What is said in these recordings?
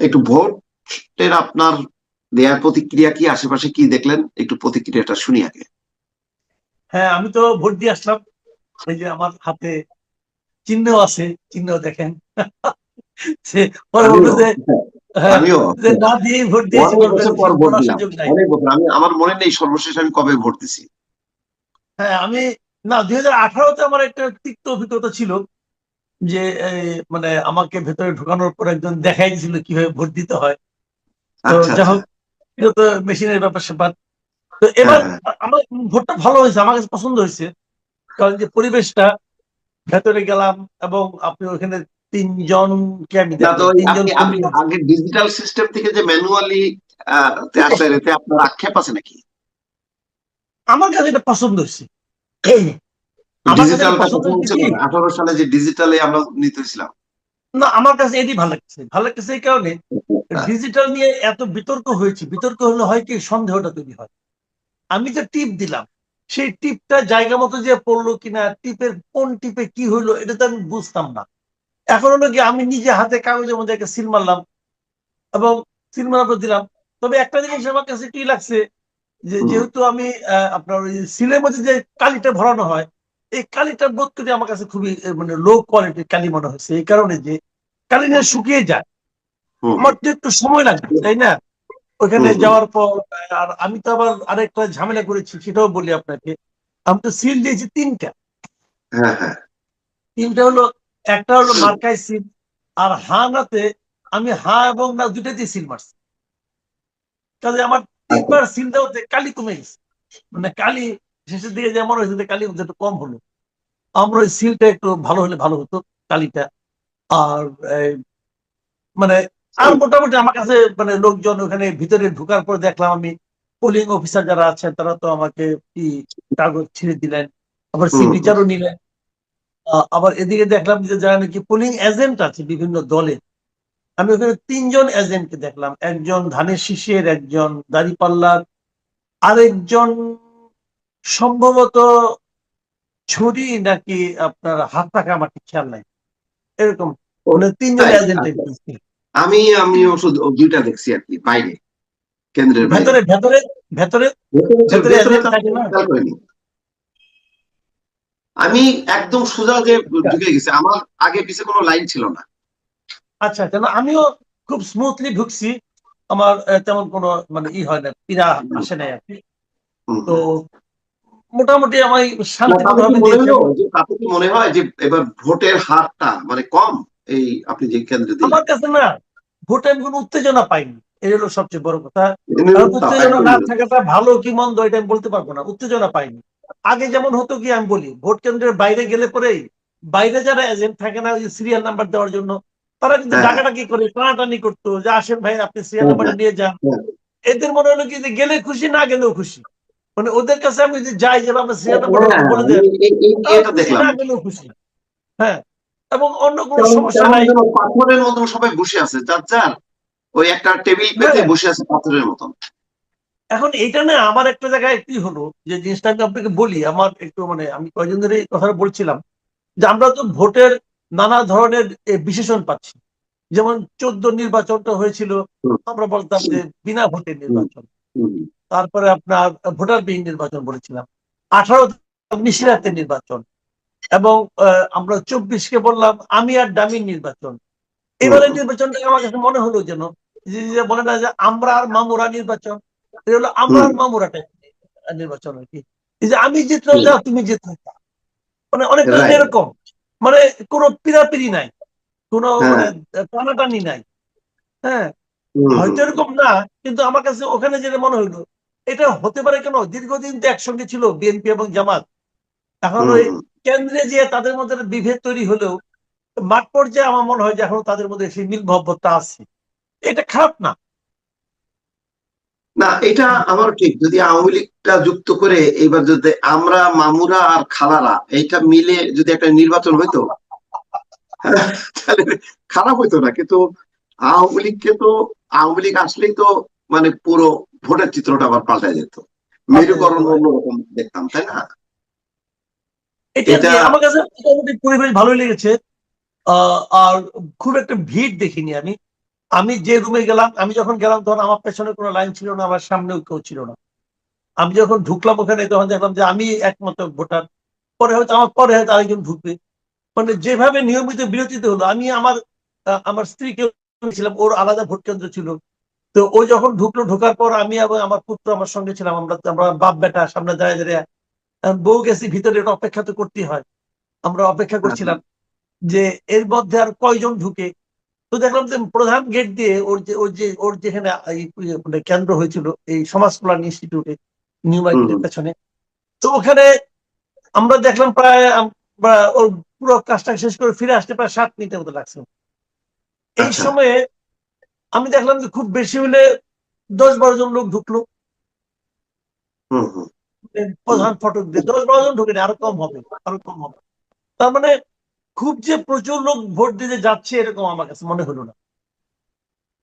একটু ভোটের আপনার দেয়ার প্রতিক্রিয়া কি? আশেপাশে কি দেখলেন? একটু প্রতিক্রিয়াটা শুনি আগে। হ্যাঁ আমি তো ভোট দিয়ে আসলাম। এই যে আমার হাতে চিহ্ন আছে চিহ্ন দেখেন। সে হ্যাঁ, আমিও। না দিয়ে ভোট দিয়েছি আমি আমার মনে নেই সর্বশেষ আমি কবে ভোট দিছি। হ্যাঁ আমি না দুই হাজার আঠারোতে আমার একটা তিক্ত অভিজ্ঞতা ছিল। যে মানে আমাকে ভেতরে ঢোকানোর পর একজন দেখাই দিয়েছিল কীভাবে ভোট দিতে হয়। তো আচ্ছা যাই হোক এটা তো মেশিনের ব্যাপার স্যাপার তো এবার হ্যাঁ, আমার ভোটটা ভালো হয়েছে আমার কাছে পছন্দ হয়েছে। কারণ যে পরিবেশটা ভেতরে গেলাম এবং আপনি ওখানে তিনজনকে আমি আগে ডিজিটাল সিস্টেম থেকে যে ম্যানুয়ালি আসলেন আপনার আক্ষেপ আছে নাকি? আমার কাছে এটা পছন্দ হয়েছে। আঠারো সালে যে ডিজিটালে আমরা নিতে হয়েছিলাম না আমার কাছে এটি ভালো লাগছে। ভালো লাগছে এই কারণে। ডিজিটাল নিয়ে এত বিতর্ক হয়েছে। বিতর্ক হলে হয় কি? সন্দেহটা তৈরি হয়। আমি যে টিপ দিলাম সেই টিপটা জায়গা মতো যে পড়ল কিনা টিপের কোন টিপে কি হইল এটা তো আমি বুঝতাম না। এখন হলো কি আমি নিজে হাতে কাগজের মধ্যে একটা সিল মারলাম এবং সিল মারার পর দিলাম। তবে একটা জিনিস আমার কাছে কি লাগছে যে যেহেতু আমি আপনার ওই সিলের মধ্যে যে কালিটা ভরানো হয় এই কালিটা বোধ করে আমার কাছে খুবই মানে লো কোয়ালিটির কালি মনে হয়েছে এই কারণে যে কালি নিয়ে শুকিয়ে যায়। আমার তো একটু সময় লাগবে তাই না? ওখানে। যাওয়ার পর আর আমি তো আবার আরেকটা ঝামেলা করেছি সেটাও বলি আপনাকে। আমি তো সিল দিয়েছি তিনটা। হ্যাঁ হ্যাঁ। তিনটা হলো একটা হলো মার্কাই সিল আর হা নাতে আমি হা এবং না দুটাতে সিল মারছি। কাজে আমার তিনবার সিল দেওয়াতে কালি কমে গেছে। মানে কালি শেষের দিকে যেমন হয়েছে যে কালি একটু কম হলো আমরা ওই সিলটা একটু ভালো হলে ভালো হতো কালিটা। আর মানে আর মোটামুটি আমার কাছে মানে লোকজন ওখানে ভিতরে ঢোকার পর দেখলাম আমি পোলিং অফিসার যারা আছেন তারা তো আমাকে কি কাগজ ছিঁড়ে দিলেন আবার। সিগনেচারও নিলেন। আবার এদিকে দেখলাম যে যারা নাকি পোলিং এজেন্ট আছে বিভিন্ন দলের আমি ওখানে তিনজন এজেন্টকে দেখলাম। একজন ধানের শীষের একজন দাড়িপাল্লার আরেকজন সম্ভবত ছুরি নাকি আপনার হাত টাকা আমার খেয়াল নাই। এরকম মানে তিনজন আচ্ছা। আমি আমিও দুইটা দেখছি আর কি বাইরে কেন্দ্রের ভেতরে ভেতরে ভেতরে ভেতরে থাকে। আমি একদম সোজা যে ঢুকে গেছি আমার আগে পিছে কোনো লাইন ছিল না। আচ্ছা কেন আমিও খুব স্মুথলি ঢুকছি আমার তেমন কোনো মানে ই হয় না পীড়া আসে নাই আর কি। তো মোটামুটি আমি শান্তিপূর্ণ তাতে কি মনে কি হয় যে এবার ভোটের হারটা মানে কম? এই আপনি যে কেন্দ্রে আমার কাছে না ভোটে আমি কোনো উত্তেজনা পাইনি। এই হলো সবচেয়ে বড় কথা। উত্তেজনা না থাকাটা ভালো কি মন্দ এটা আমি বলতে পারব না। উত্তেজনা পাইনি। আগে যেমন হতো কি আমি বলি ভোট কেন্দ্রের বাইরে গেলে পরেই বাইরে যারা এজেন্ট থাকে না সিরিয়াল নাম্বার দেওয়ার জন্য তারা কিন্তু হ্যাঁ। ডাকাডাকি করে? টানাটানি করতো যে আসেন ভাই আপনি সিরিয়াল হ্যাঁ, নাম্বারটা নিয়ে যান। হ্যাঁ। এদের মনে হলো কি যে গেলে খুশি না গেলেও খুশি। মানে ওদের কাছে আমি যদি যাই যে আমরা সিরিয়াল নাম্বার হ্যাঁ, বলে দেন। এটা দেখলাম। খুশি। হ্যাঁ এবং অন্য কোনো সমস্যা নাই। পাথরের মতন সবাই বসে আছে। যার যার ওই একটা টেবিল পেতে হ্যাঁ। বসে আছে পাথরের মতন। এখন এইটা না আমার একটা জায়গায় কি হলো যে জিনিসটা আমি আপনাকে বলি আমার একটু মানে আমি কয়েকজন ধরে এই কথাটা বলছিলাম যে আমরা তো ভোটের নানা ধরনের বিশেষণ পাচ্ছি। যেমন চোদ্দ নির্বাচনটা হয়েছিল। আমরা বলতাম যে বিনা ভোটের নির্বাচন। তারপরে আপনার ভোটার বিহীন নির্বাচন বলেছিলাম আঠারো নিশিরাতের নির্বাচন এবং আমরা চব্বিশকে বললাম আমি আর ডামির নির্বাচন এবারে হুম। নির্বাচনটা আমার কাছে মনে হলো যেন যে বলে না যে আমরা আর মামুরা নির্বাচন এটা হলো আমরা আর মামুরাটা নির্বাচন আর কি যে আমি জিতলাম যা তুমি জিতলে তা। মানে অনেকটা Right. এরকম মানে কোনো পিরাপিরি নাই কোনো হ্যাঁ। মানে টানাটানি নাই হ্যাঁ হয়তো এরকম না কিন্তু আমার কাছে ওখানে যেটা মনে হইল এটা হতে পারে কেন? দীর্ঘদিন তো একসঙ্গে ছিল বিএনপি এবং জামাত। এখন ওই কেন্দ্রে যে তাদের মধ্যে বিভেদ তৈরি হলেও মাঠ পর্যায়ে আমার মনে হয় যে এখন তাদের মধ্যে সেই মিল মহব্বতটা আছে। এটা খারাপ না। না এটা আমার ঠিক। যদি আওয়ামী লীগটা যুক্ত করে এবার যদি আমরা মামুরা আর খালারা এইটা মিলে যদি একটা নির্বাচন হইতো তাহলে খারাপ হইতো না। কিন্তু আওয়ামী লীগকে তো আওয়ামী লীগ আসলেই তো মানে পুরো ভোটের চিত্রটা আবার পাল্টে যেত। মেরুকরণ অন্যরকম দেখতাম তাই না? এটা আমার কাছে পরিবেশ ভালোই লেগেছে। আর খুব একটা ভিড় দেখিনি আমি। আমি যে রুমে গেলাম আমি যখন গেলাম তখন আমার পেছনে কোনো লাইন ছিল না আমার সামনেও কেউ ছিল না। আমি যখন ঢুকলাম ওখানে তখন দেখলাম যে আমি একমাত্র ভোটার। পরে হয়তো আমার পরে হয়তো আরেকজন ঢুকবে। মানে যেভাবে নিয়মিত বিরতিতে হলো আমি আমার আমার স্ত্রীকে ছিলাম ওর আলাদা ভোট কেন্দ্র ছিল। তো ও যখন ঢুকলো ঢোকার পর আমি এবং আমার পুত্র আমার সঙ্গে ছিলাম। আমরা আমরা বাপ বেটা সামনে দাঁড়িয়ে দাঁড়িয়ে বউ গেছি ভিতরে এটা অপেক্ষা তো করতেই হয়। আমরা অপেক্ষা করছিলাম যে এর মধ্যে আর কয়জন ঢুকে। তো দেখলাম যে প্রধান গেট দিয়ে ওর যে ওর যে ওর যেখানে মানে কেন্দ্র হয়েছিল এই সমাজ কল্যাণ ইনস্টিটিউটে নিউ মার্কেটের। পেছনে। তো ওখানে আমরা দেখলাম প্রায় ওর পুরো কাজটা শেষ করে ফিরে আসতে প্রায় সাত মিনিটের মতো লাগছে এই আচ্ছা। সময়ে আমি দেখলাম যে খুব বেশি হলে দশ বারো জন লোক ঢুকলো। হুম হুম। প্রধান ফটক দিয়ে। দশ বারো জন ঢুকেনি আরও কম হবে আরও কম হবে। তার মানে খুব যে প্রচুর লোক ভোট দিতে যাচ্ছে এরকম আমার কাছে মনে হলো না।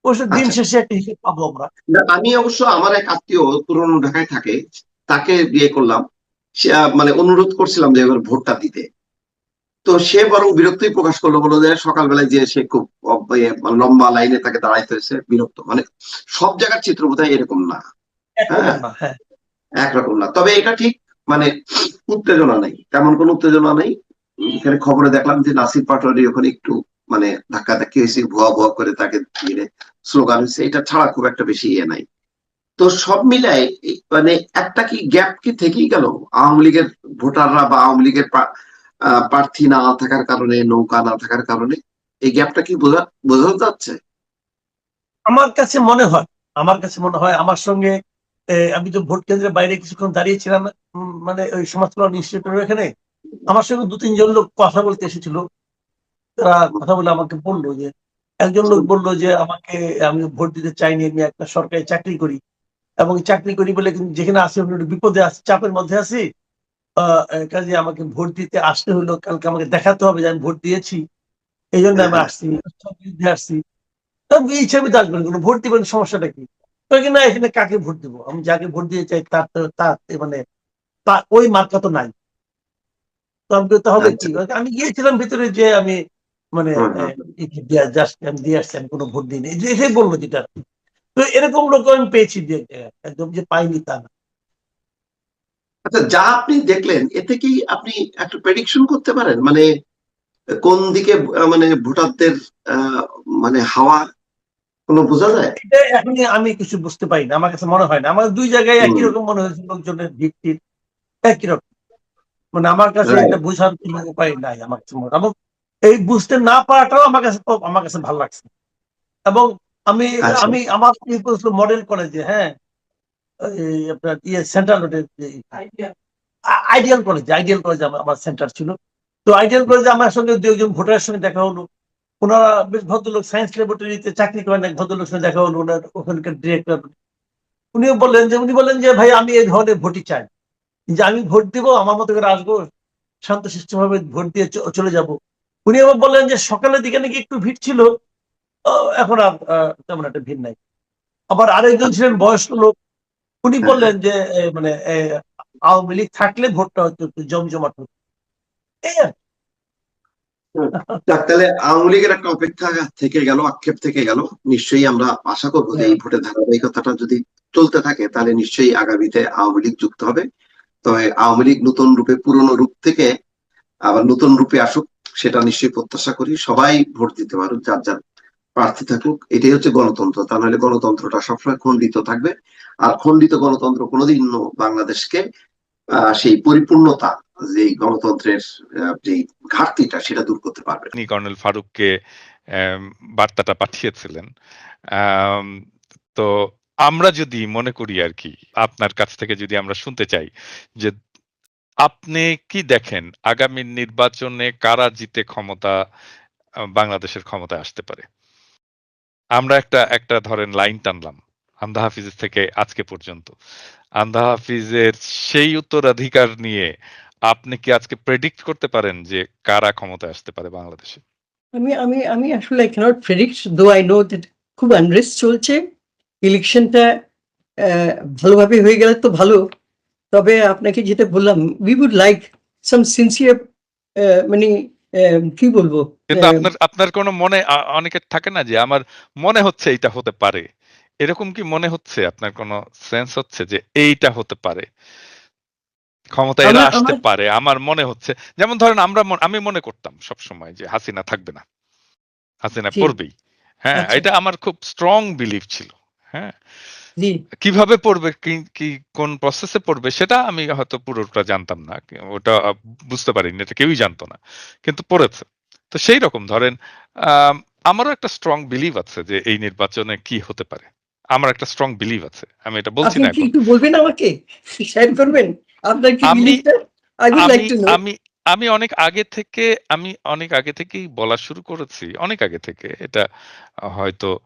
অবশ্য দিন আচ্ছা। শেষে একটা হিসেব পাবো আমরা। আমি অবশ্য আমার এক আত্মীয় পুরনো ঢাকায় থাকে তাকে বিয়ে করলাম মানে অনুরোধ করছিলাম যে এবার ভোটটা দিতে। তো সে বরং বিরক্তই প্রকাশ করল বলো যে সকালবেলায় যে সে খুব লম্বা লাইনে তাকে দাঁড়াইতে হয়েছে বিরক্ত। মানে সব জায়গার চিত্র বোধহয় এরকম না। একরকম হ্যাঁ। না, হ্যাঁ। একরকম না। তবে এটা ঠিক মানে উত্তেজনা নেই তেমন কোনো উত্তেজনা নেই। এখানে খবরে দেখলাম যে নাসির পাটোয়ারি ওখানে একটু মানে ধাক্কা ধাক্কি হয়েছে ভুয়া ভুয়া করে তাকে ঘিরে স্লোগান হয়েছে এটা ছাড়া খুব একটা বেশি ইয়ে নাই। তো সব মিলায় মানে একটা কি গ্যাপ কি থেকেই গেল? আওয়ামী লীগের ভোটাররা বা আওয়ামী লীগের প্রার্থী না থাকার কারণে, নৌকা না থাকার কারণে, এই গ্যাপটা কি বোঝা বোঝা যাচ্ছে? আমার কাছে মনে হয়, আমার কাছে মনে হয়, আমার সঙ্গে আমি তো ভোট কেন্দ্রের বাইরে কিছুক্ষণ দাঁড়িয়েছিলাম মানে ওই সমাজ কল্যাণ ইনস্টিটিউটের এখানে আমার সঙ্গে দু তিনজন লোক কথা বলতে এসেছিল। তারা কথা বলে আমাকে বলল যে, একজন লোক বলল যে, আমাকে, আমি ভোট দিতে চাইনি, আমি একটা সরকারি চাকরি করি। এবং চাকরি করি বলে যেখানে আছি বিপদে আছি, চাপের মধ্যে আছি। কাজে আমাকে ভোট দিতে আসতে হলো কালকে আমাকে দেখাতে হবে যে আমি ভোট দিয়েছি। এই জন্য আমি হ্যাঁ। আসছি বিরুদ্ধে আসছি। তবে এই হিসাবে তো আসবেন কোনো? ভোট দিবেন সমস্যাটা কি? তো না এখানে কাকে ভোট দিব? আমি যাকে ভোট দিতে চাই তার তো- তার মানে তা ওই মার্কা তো নাই। তো আমি বলি, তাহলে কি? আমি গিয়েছিলাম ভিতরে যে আমি মানে জাস্ট আমি দিয়ে আসছি আমি কোনো ভোট যে এটাই বলল যেটা। তো এরকম লোক আমি পেয়েছি একদম যে পাইনি তা না। আচ্ছা যা আপনি দেখলেন এতে কি আপনি একটা প্রেডিকশন করতে পারেন? মানে কোন দিকে মানে ভোটারদের মানে হাওয়া কোনো বোঝা যায়? এটা এখনই আমি কিছু বুঝতে পারি না আমার কাছে মনে হয় না। আমার দুই জায়গায় একই রকম মনে হয়েছে লোকজনের ভিত্তির একই রকম। মানে আমার কাছে. এটা বোঝার কোনো উপায় নাই আমার কাছে মনে এবং এই বুঝতে না পারাটাও আমার কাছে আমার কাছে ভালো লাগছে। এবং আমি আচ্ছা। আমি আমার মডেল কলেজে হ্যাঁ এই আপনার ইয়ে সেন্ট্রাল রোডের আইডিয়াল কলেজ আইডিয়াল কলেজ আমার সেন্টার ছিল। তো আইডিয়াল কলেজে আমার সঙ্গে দু একজন ভোটারের সঙ্গে দেখা হলো। ওনারা বেশ ভদ্রলোক সায়েন্স ল্যাবরেটরিতে চাকরি করেন এক ভদ্রলোক সঙ্গে দেখা হলো ওনার ওখানকার ডিরেক্টর উনিও বললেন যে উনি বললেন যে ভাই আমি এই ধরনের ভোটই চাই। যে আমি ভোট দিব আমার মতো করে আসব ভাবে ভোট দিয়ে চলে যাব। উনি আবার বললেন যে সকালের দিকে নাকি একটু ভিড় ছিল। এখন আর তেমন একটা ভিড় নাই। আবার আরেকজন ছিলেন বয়স্ক লোক উনি বললেন যে মানে আওয়ামী লীগ থাকলে ভোটটা হয়তো একটু জমজমাট হতো। এই আর তাহলে আওয়ামী লীগের একটা অপেক্ষা থেকে গেল আক্ষেপ থেকে গেল। নিশ্চয়ই আমরা আশা করব যে এই ভোটের ধারাবাহিকতাটা যদি চলতে থাকে তাহলে নিশ্চয়ই আগামীতে আওয়ামী লীগ যুক্ত হবে। তবে আওয়ামী লীগ নতুন রূপে পুরনো রূপ থেকে আবার নতুন রূপে আসুক সেটা নিশ্চয়ই প্রত্যাশা করি। সবাই ভোট দিতে পারুক যার যার প্রার্থী থাকুক, এটাই হচ্ছে গণতন্ত্র। তা নাহলে গণতন্ত্রটা সবসময় খণ্ডিত থাকবে। আর খণ্ডিত গণতন্ত্র কোনোদিনও বাংলাদেশকে সেই পরিপূর্ণতা যে গণতন্ত্রের যে ঘাটতিটা, সেটা দূর করতে পারবে তিনি কর্নেল ফারুককে বার্তাটা পাঠিয়েছিলেন। তো আমরা যদি মনে করি আর কি, আপনার কাছ থেকে যদি আমরা শুনতে চাই যে আপনি কি দেখেন, আগামী নির্বাচনে কারা জিতে ক্ষমতা বাংলাদেশের ক্ষমতায় আসতে পারে? আমরা একটা একটা ধরেন লাইন টানলাম আন্দা হাফিজের থেকে আজকে পর্যন্ত। আন্দা হাফিজের সেই উত্তরাধিকার নিয়ে আপনি কি আজকে প্রেডিক্ট করতে পারেন যে কারা ক্ষমতায় আসতে পারে বাংলাদেশে? আমি আমি আমি আসলে I can't predict though I know that খুব আনরেস্ট চলছে। ইলেকশনটা ভালোভাবে হয়ে গেলে তো ভালো। তবে আপনাকে যেটা বললাম we would like some sincere মানে কি বলব? কিন্তু আপনার আপনার কোনো মনে অনেকের থাকে না যে আমার মনে হচ্ছে এইটা হতে পারে। এরকম কি মনে হচ্ছে? আপনার কোনো সেন্স হচ্ছে যে এইটা হতে পারে? ক্ষমতা এরা আসতে পারে আমার মনে হচ্ছে। যেমন ধরেন আমরা আমি মনে করতাম সব সময় যে হাসিনা থাকবে না। হাসিনা করবেই। হ্যাঁ আচ্ছা। এটা আমার খুব স্ট্রং বিলিফ ছিল। হ্যাঁ? কীভাবে পড়বে? কি কোন প্রসেসে পড়বে? সেটা আমি হয়তো পুরোটা জানতাম না। ওটা বুঝতে পারিনি এটা কেউই জানতো না। কিন্তু পড়েছে। তো সেই রকম ধরেন আমারও একটা স্ট্রং বিলিভ আছে যে এই নির্বাচনে কি হতে পারে। আমার একটা স্ট্রং বিলিভ আছে। আমি এটা বলছি না একটু বলবেন আমাকে? শেয়ার করবেন? আপনার কি আমি- আই উড লাইক আমি টু নো আমি আমি অনেক আগে থেকে আমি অনেক আগে থেকেই বলা শুরু করেছি অনেক আগে থেকে। এটা হয়তো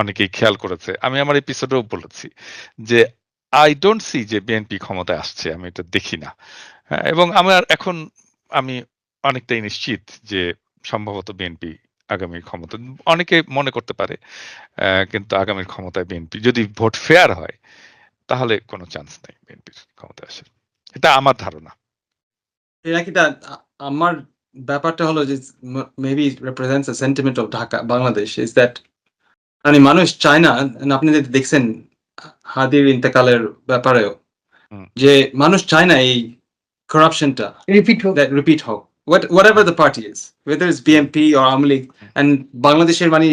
অনেকেই খেয়াল করেছে। আমি আমার এপিসোডেও বলেছি যে আই ডোন্ট সি যে বিএনপি ক্ষমতায় আসছে আমি এটা দেখি না। হ্যাঁ, এবং আমার এখন আমি অনেকটাই নিশ্চিত যে সম্ভবত বিএনপি আগামীর ক্ষমতা অনেকে মনে করতে পারে কিন্তু আগামীর ক্ষমতায় বিএনপি যদি ভোট ফেয়ার হয় তাহলে কোনো চান্স নেই বিএনপির ক্ষমতায় আসার। এটা আমার ধারণা। এটা আমার ব্যাপারটা হলো যে maybe represents a sentiment of Dhaka Bangladesh is that মানে মানুষ চায় না and আপনি যদি দেখছেন হাদির ইন্তেকালের ব্যাপারেও হুম। যে মানুষ চায় না এই করাপশনটা রিপিট হোক that repeat hope. What whatever the party is, whether it's BMP or Awamu League, and Bangladesh money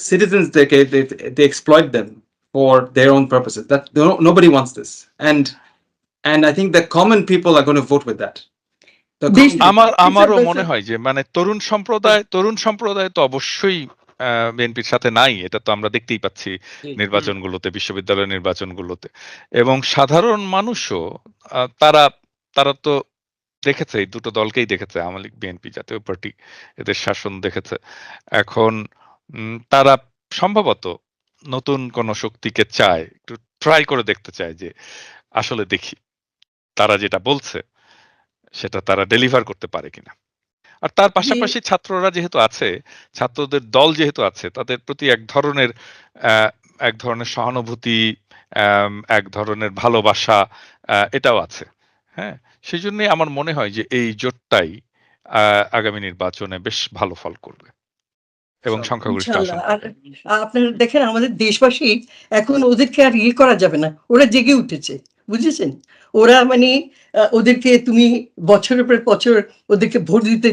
citizens they, they they exploit them for their own purposes. That no- nobody wants this, and and I think the common people are going আমার আমারও মনে হয় যে মানে তরুণ সম্প্রদায় তরুণ সম্প্রদায় তো অবশ্যই বিএনপির সাথে নাই এটা তো আমরা দেখতেই পাচ্ছি নির্বাচনগুলোতে বিশ্ববিদ্যালয় নির্বাচনগুলোতে। এবং সাধারণ মানুষও তারা তারা তো দেখেছে এই দুটো দলকেই দেখেছে আওয়ামী লীগ বিএনপি জাতীয় পার্টি এদের শাসন দেখেছে। এখন উম, তারা সম্ভবত নতুন কোন শক্তিকে চায় একটু ট্রাই করে দেখতে চায় যে আসলে দেখি তারা যেটা বলছে সেটা তারা ডেলিভার করতে পারে কিনা। আর তার পাশাপাশি ছাত্ররা যেহেতু আছে ছাত্রদের দল যেহেতু আছে তাদের প্রতি এক ধরনের এক ধরনের সহানুভূতি এক ধরনের ভালোবাসা এটাও আছে। হ্যাঁ? সেই জন্য আমার মনে হয় যে এই জোটটাই আহ, আগামী নির্বাচনে বেশ ভালো ফল করবে। এবং সংখ্যাগরিষ্ঠ আসন। আপনারা দেখেন আমাদের দেশবাসী এখন ওদেরকে আর ইয়ে করা যাবে না। ওরা জেগে উঠেছে। বুঝেছেন? ওরা মানে ওদেরকে তুমি বছরের পর বছর ওদেরকে ভোট দিতে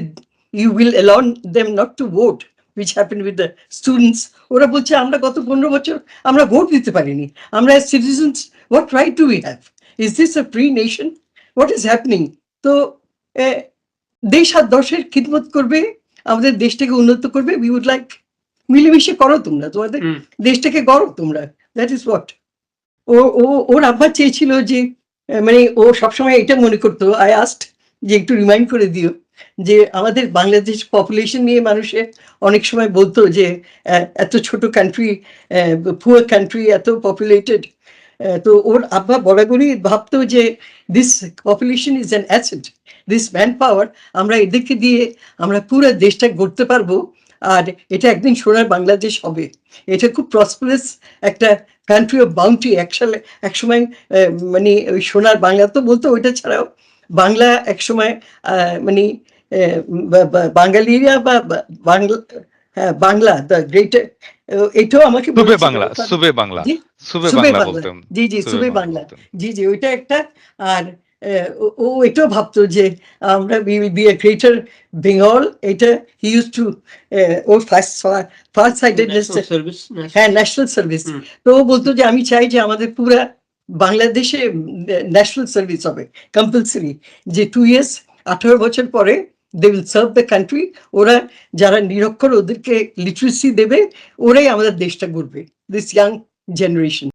you will allow them not to vote which happen with the students ওরা বলছে আমরা গত পনেরো বছর আমরা ভোট দিতে পারিনি। আমরা citizens what right do we have is this a free nation what is happening তো দেশ আর দশের খিদমত করবে আমাদের দেশটাকে উন্নত করবে। উই উড লাইক মিলেমিশে করো তোমরা তোমাদের। দেশটাকে গড়ো তোমরা। দ্যাট ইজ হোয়াট ও ও, ওর আব্বা চেয়েছিল যে মানে ও সবসময় এটা মনে করতো আই আস্ট যে একটু রিমাইন্ড করে দিও যে আমাদের বাংলাদেশ পপুলেশন নিয়ে মানুষে অনেক সময় বলতো যে এত ছোট কান্ট্রি পুয়ার কান্ট্রি এত পপুলেটেড তো ওর আব্বা বরাবরই ভাবতো যে this population is an asset this man power আমরা এদেরকে দিয়ে আমরা পুরো দেশটা গড়তে পারব, আর এটা একদিন সোনার বাংলাদেশ হবে। এটা খুব প্রসপারাস একটা কান্ট্রি অফ বাউন্টি একসালে একসময় মানে ওই সোনার বাংলা তো বলতো ওইটা ছাড়াও বাংলা একসময় আহ, মানে বাঙালিরা বা বাংলা হ্যাঁ বাংলা দ্য গ্রেটার এটাও আমাকে সুবে বাংলা সুবে বাংলা জি, সুবে বাংলা। জি জি সুবে বাংলা জি জি ওইটা একটা আর ও- ও এটাও ভাবতো যে আমরা we will be a greater Bengal এটা হি ইউজ টু ওর ফার্স্ট ফার্স্ট সাইডেডনেস সার্ভিস হ্যাঁ ন্যাশনাল সার্ভিস তো ও বলতো যে আমি চাই যে আমাদের পুরা বাংলাদেশে ন্যাশনাল সার্ভিস হবে কম্পালসারি যে টু ইয়ার্স আঠারো বছর পরে they will serve the country ওরা যারা নিরক্ষর ওদেরকে লিটারেসি দেবে ওরাই আমাদের দেশটা গড়বে দিস ইয়াং জেনারেশন